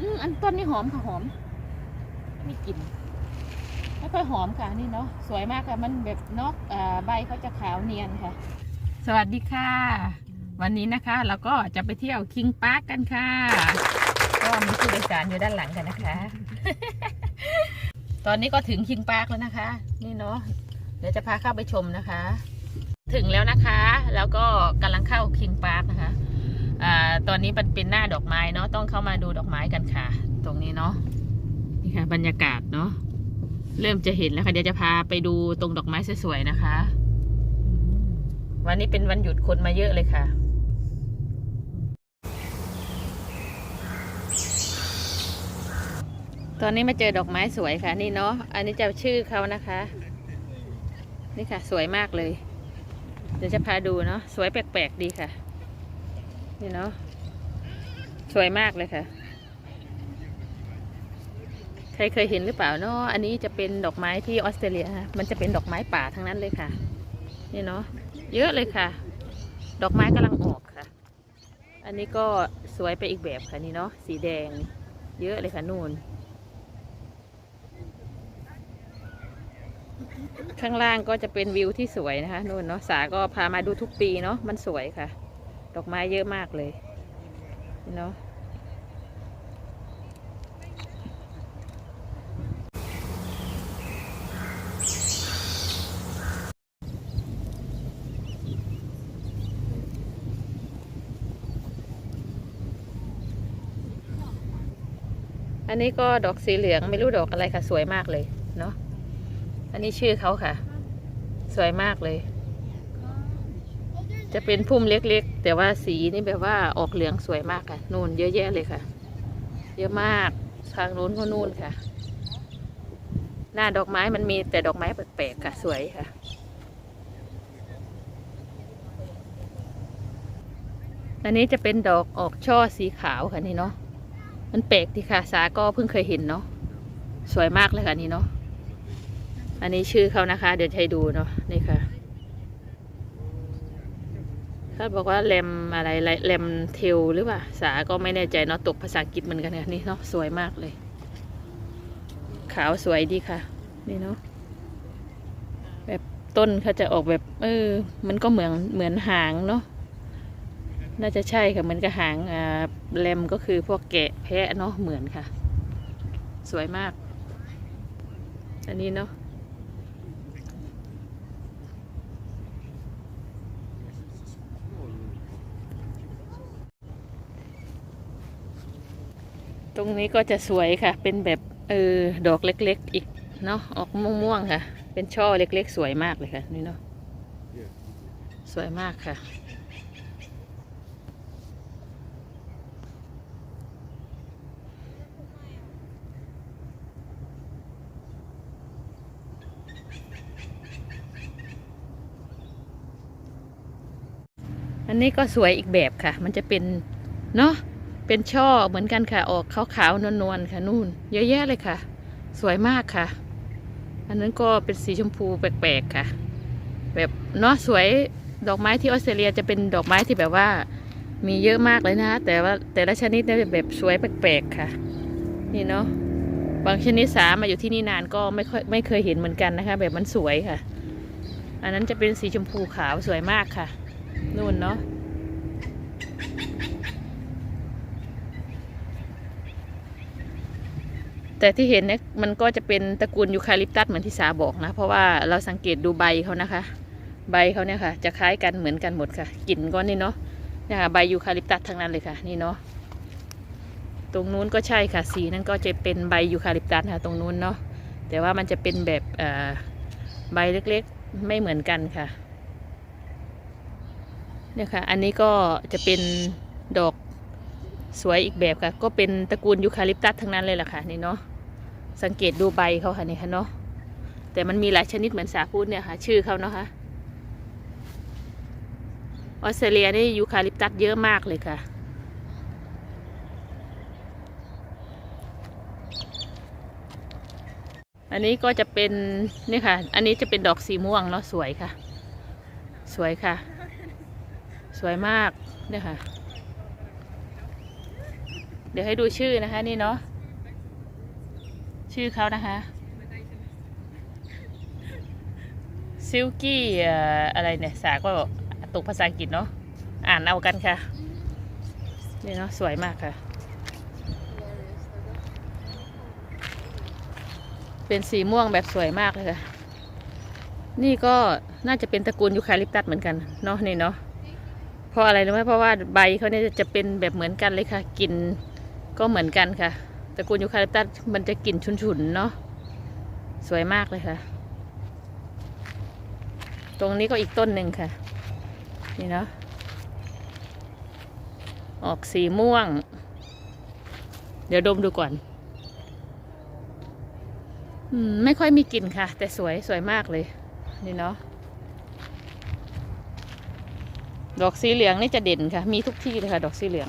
อืมอันต้นนี้หอมค่ะหอมมีกลิ่นไม่ค่อยหอมค่ะนี่เนาะสวยมากค่ะมันแบบเนาะอ่าใบเขาจะขาวเนียนค่ะ สวัสดีค่ะ วันนี้นะคะเราก็จะไปเที่ยวคิงพาร์คกันค่ะ ก็มีผู้โดยสารอยู่ด้านหลังกันนะคะ ตอนนี้ก็ถึงคิงพาร์คแล้วนะคะ นี่เนาะเดี๋ยวจะพาเข้าไปชมนะคะ ถึงแล้วนะคะ แล้วก็กำลังเข้าคิงพาร์คนะคะอ่า ตอนนี้มันเป็นหน้าดอกไม้เนาะต้องเข้ามาดูดอกไม้กันค่ะ ตรงนี้เนาะนี่ค่ะ บรรยากาศเนาะเริ่มจะเห็นแล้วค่ะเดี๋ยวจะพาไปดูตรงดอกไม้สวยๆนะคะ วันนี้เป็นวันหยุดคนมาเยอะเลยค่ะตอนนี้มาเจอดอกไม้สวยค่ะนี่เนาะ อันนี้จะชื่อเขานะคะ นี่ค่ะ สวยมากเลย เดี๋ยวจะพาดูเนาะสวยแปลกๆดีค่ะ นี่เนาะ สวยมากเลยค่ะ ใครเคยเห็นหรือเปล่าเนาะอันนี้จะเป็นดอกไม้ที่ออสเตรเลียมันจะเป็นดอกไม้ป่าทั้งนั้นเลยค่ะ นี่เนาะเยอะเลยค่ะ ดอกไม้กำลังออกค่ะ อันนี้ก็สวยไปอีกแบบค่ะนี่เนาะสีแดง เยอะเลยค่ะนู่นข้างล่างก็จะเป็นวิวที่สวยนะคะนู่นเนาะสาก็พามาดูทุกปีเนาะมันสวยค่ะ ดอกไม้เยอะมากเลย เนาะอันนี้ก็ดอกสีเหลืองไม่รู้ดอกอะไรค่ะสวยมากเลยเนาะ อันนี้ชื่อเขาค่ะ สวยมากเลย จะเป็นพุ่มเล็ก แต่ว่าสีนี่แบบว่าออกเหลืองสวยมากค่ะนูนเยอะแยะเลยค่ะ เยอะมากทางนู้นก็นู่นค่ะ หน้าดอกไม้มันมีแต่ดอกไม้แปลกๆค่ะสวยค่ะ อันนี้จะเป็นดอกออกช่อสีขาวค่ะนี่เนาะมันแปลกดีค่ะ สาก็เพิ่งเคยเห็นเนาะสวยมากเลยค่ะนี่เนาะอันนี้ชื่อเขานะคะ เดี๋ยวให้ดูเนาะนี่ค่ะ ถ้าบอกว่าแรมอะไรแรมเทลหรือเปล่า สาก็ไม่แน่ใจเนาะตกภาษาอังกฤษเหมือนกันค่ะนี่เนาะสวยมากเลย ขาวสวยดีค่ะ นี่เนาะแบบต้นเขาจะออกแบบ เออ มันก็เหมือนเหมือนหางเนาะน่าจะใช่ค่ะเหมือนกับหางอ่าแรมก็คือพวกแกะแพะเนาะเหมือนค่ะ สวยมาก อันนี้เนาะ รงนี้ก็จะสวยค่ะ เป็นแบบเออดอกเล็ก ๆ อีกเนาะออกม่วงๆค่ะ เป็นช่อเล็ก ๆ สวยมากเลยค่ะนี่เนาะสวยมากค่ะ อันนี้ก็สวยอีกแบบค่ะ มันจะเป็นเนาะ เป็นช่อเหมือนกันค่ะ ออกขาวๆนวลๆค่ะนู่น เยอะแยะเลยค่ะ สวยมากค่ะ อันนั้นก็เป็นสีชมพูแปลกๆค่ะ แบบเนาะสวยดอกไม้ที่ออสเตรเลียจะเป็นดอกไม้ที่แบบว่า มีเยอะมากเลยนะ แต่ว่าแต่ละชนิดเนี่ยแบบสวยแปลกๆค่ะ นี่เนาะบางชนิดสามาอยู่ที่นี่นานก็ไม่ค่อยไม่เคยเห็นเหมือนกันนะคะ แบบมันสวยค่ะ อันนั้นจะเป็นสีชมพูขาวสวยมากค่ะนู่นเนาะ แต่ที่เห็นเนี่ยมันก็จะเป็นตระกูลยูคาลิปตัสเหมือนที่สาบอกนะ เพราะว่าเราสังเกตดูใบเขานะคะ ใบเขาเนี่ยค่ะ จะคล้ายกันเหมือนกันหมดค่ะกลิ่นก็นี่เนาะเนี่ยค่ะใบยูคาลิปตัสทั้งนั้นเลยค่ะ นี่เนาะตรงนู้นก็ใช่ค่ะสีนั้นก็จะเป็นใบยูคาลิปตัสค่ะตรงนู้นเนาะแต่ว่ามันจะเป็นแบบใบเล็กๆไม่เหมือนกันค่ะเนี่ยค่ะอันนี้ก็จะเป็นดอกสวยอีกแบบค่ะ ก็เป็นตระกูลยูคาลิปตัสทั้งนั้นเลยล่ะค่ะนี่เนาะ สังเกตดูใบเขาค่ะนี่ค่ะเนาะแต่มันมีหลายชนิดเหมือนสาพูดเนี่ยค่ะ ชื่อเขาเนาะค่ะออสเตรเลียนี่ยูคาลิปตัสเยอะมากเลยค่ะ อันนี้ก็จะเป็นนี่ค่ะ อันนี้จะเป็นดอกสีม่วงเนาะสวยค่ะ สวยค่ะ สวยมากเนี่ยค่ะ เดี๋ยวให้ดูชื่อนะคะนี่เนาะ ชื่อเขานะคะซิลกี้อะไรเนี่ย สาก็ตกภาษาอังกฤษเนาะอ่านเอากันค่ะ นี่เนาะสวยมากค่ะ เป็นสีม่วงแบบสวยมากเลยค่ะ นี่ก็น่าจะเป็นตระกูลยูคาลิปตัสเหมือนกันเนาะนี่เนาะเพราะอะไรรู้ไหมเพราะว่าใบเขาเนี่ยจะเป็นแบบเหมือนกันเลยค่ะกลิ่นก็เหมือนกันค่ะ ระกูลยูคาลิปตัสมันจะกลิ่นฉุนๆเนาะสวยมากเลยค่ะ ตรงนี้ก็อีกต้นหนึ่งค่ะ นี่เนาะออกสีม่วง เดี๋ยวดมดูก่อนอมไม่ค่อยมีกลิ่นค่ะ แต่สวยสวยมากเลย นี่เนาะดอกสีเหลืองนี่จะเด่นค่ะ มีทุกที่เลยค่ะ ดอกสีเหลือง